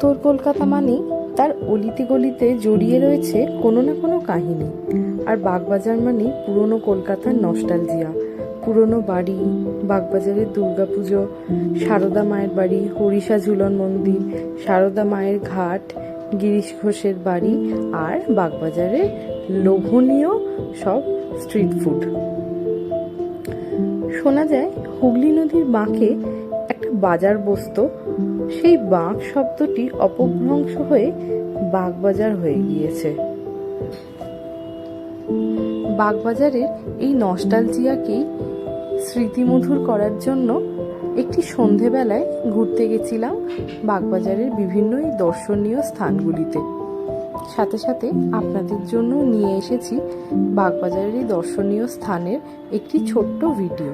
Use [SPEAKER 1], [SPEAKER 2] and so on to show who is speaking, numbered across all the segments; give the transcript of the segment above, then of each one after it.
[SPEAKER 1] উত্তর কলকাতা মানেই তার অলিতে গলিতে জড়িয়ে রয়েছে কোনো না কোনো কাহিনী। আর বাগবাজার মানেই পুরনো কলকাতার নস্টালজিয়া পুরনো বাড়ি, বাগবাজারের দুর্গাপুজো, সারদা মায়ের বাড়ি, হরিষা ঝুলন মন্দির, সারদা মায়ের ঘাট, গিরিশ ঘোষের বাড়ি আর বাগবাজারের লোভনীয় সব স্ট্রিট ফুড শোনা যায়, হুগলি নদীর বাঁকে একটা বাজার বসত সেই বাঁক শব্দটি অপভ্রংশ হয়ে বাগবাজার হয়ে গিয়েছে। বাগবাজারের এই নস্টালজিয়াকেই স্মৃতিমধুর করার জন্য একটি সন্ধেবেলায় ঘুরতে গেছিলাম বাগবাজারের বিভিন্ন দর্শনীয় স্থানগুলিতে। সাথে সাথে আপনাদের জন্য নিয়ে এসেছি বাগবাজারের দর্শনীয় স্থানের একটি ছোট্ট ভিডিও।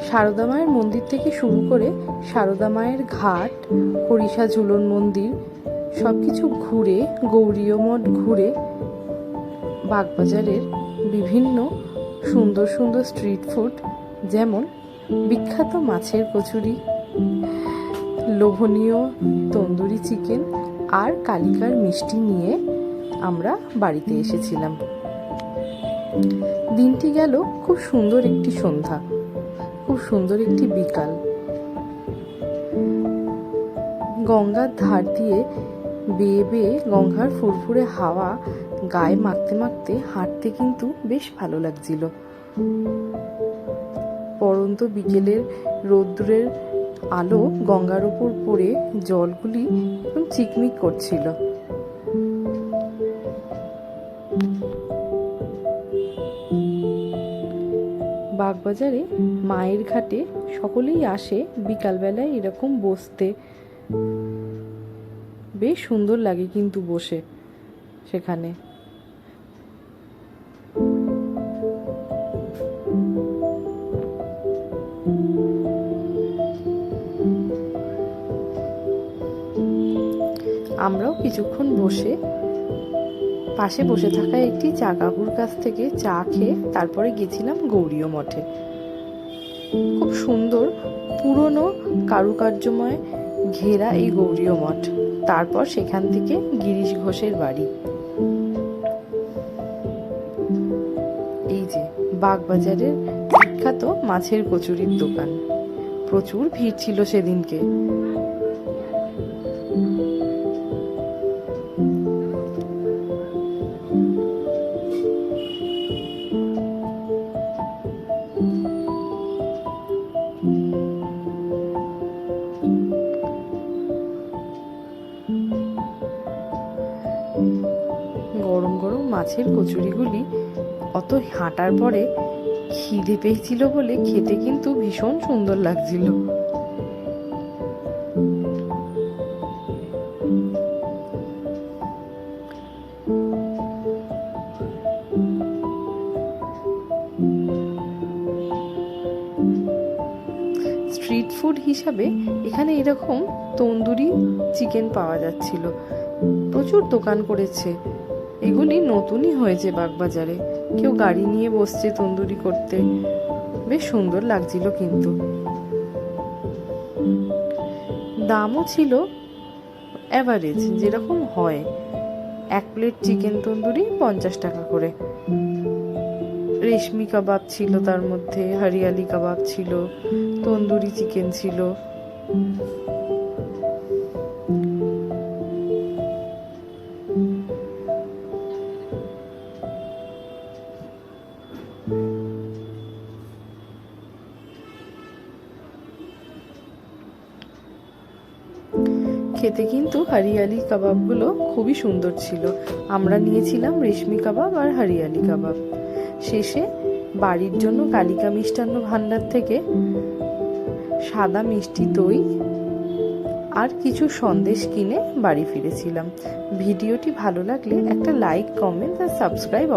[SPEAKER 1] সারদা মায়ের মন্দির থেকে শুরু করে সারদা মায়ের ঘাট হরিষা ঝুলন মন্দির সব কিছু ঘুরে, গৌরীয় মঠ ঘুরে বাগবাজারের বিভিন্ন সুন্দর সুন্দর স্ট্রিট ফুড যেমন বিখ্যাত মাছের কচুরি, লোভনীয় তন্দুরি চিকেন আর কালিকার মিষ্টি নিয়ে আমরা বাড়িতে এসেছিলাম। দিনটি গেল খুব সুন্দর একটি সন্ধ্যা। খুব সুন্দর একটি বিকাল। গঙ্গার ধার দিয়ে বেয়ে বেয়ে গঙ্গার ফুরফুরে হাওয়া গায়ে মাখতে মাখতে হাঁটতে কিন্তু বেশ ভালো লাগছিল। পরন্ত বিকেলের রৌদ্রের আলো গঙ্গার উপর পড়ে জলগুলি চিকমিক করছিল। বাগবাজারে মায়ের ঘাটে সকলেই আসে বিকালবেলায় এরকম বসতে। বেশ সুন্দর লাগে কিন্তু বসে সেখানে। আমরাও কিছুক্ষণ বসে পাশে বসে থাকা একটি চা কাকুর কাছ থেকে চা খেয়ে তারপরে গেছিলাম গৌরীয় মঠে। খুব সুন্দর, পুরনো, কারুকার্যময় ঘেরা এই গৌরীয় মঠ। তারপর সেখান থেকে গিরিশ ঘোষের বাড়ি। এই যে, বাগবাজারের বিখ্যাত মাছের কচুরির দোকান। প্রচুর ভিড় ছিল সেদিনকে। গরম গরম মাছের কচুরিগুলি অত হাঁটার পরে খিদে পেয়েছিল বলে খেতে কিন্তু ভীষণ সুন্দর লাগছিল। স্ট্রিট ফুড হিসাবে এখানে এরকম তন্দুরি চিকেন পাওয়া যাচ্ছিল। প্রচুর দোকান করেছে। এগুলি নতুনই হয়েছে বাগবাজারে। কেউ গাড়ি নিয়ে বসছে তন্দুরি করতে। বেশ সুন্দর লাগছিল কিন্তু। দামও ছিল অ্যাভারেজ যেরকম হয়। এক প্লেট চিকেন তন্দুরি পঞ্চাশ টাকা করে। রেশমি কাবাব ছিল তার মধ্যে, হরিয়ালি কাবাব ছিল, তন্দুরি চিকেন ছিল। খেতে কিন্তু হরিয়ালি কাবাবগুলো খুবই সুন্দর ছিল। আমরা নিয়েছিলাম রেশমি কাবাব আর হরিয়ালি কাবাব। শেষে বাড়ির জন্য কালিকা মিষ্টান্ন ভাণ্ডার থেকে সাদা মিষ্টি দই আর কিছু সন্দেশ কিনে বাড়ি ফিরেছিলাম। ভিডিওটি ভালো লাগলে একটা লাইক, কমেন্ট আর সাবস্ক্রাইব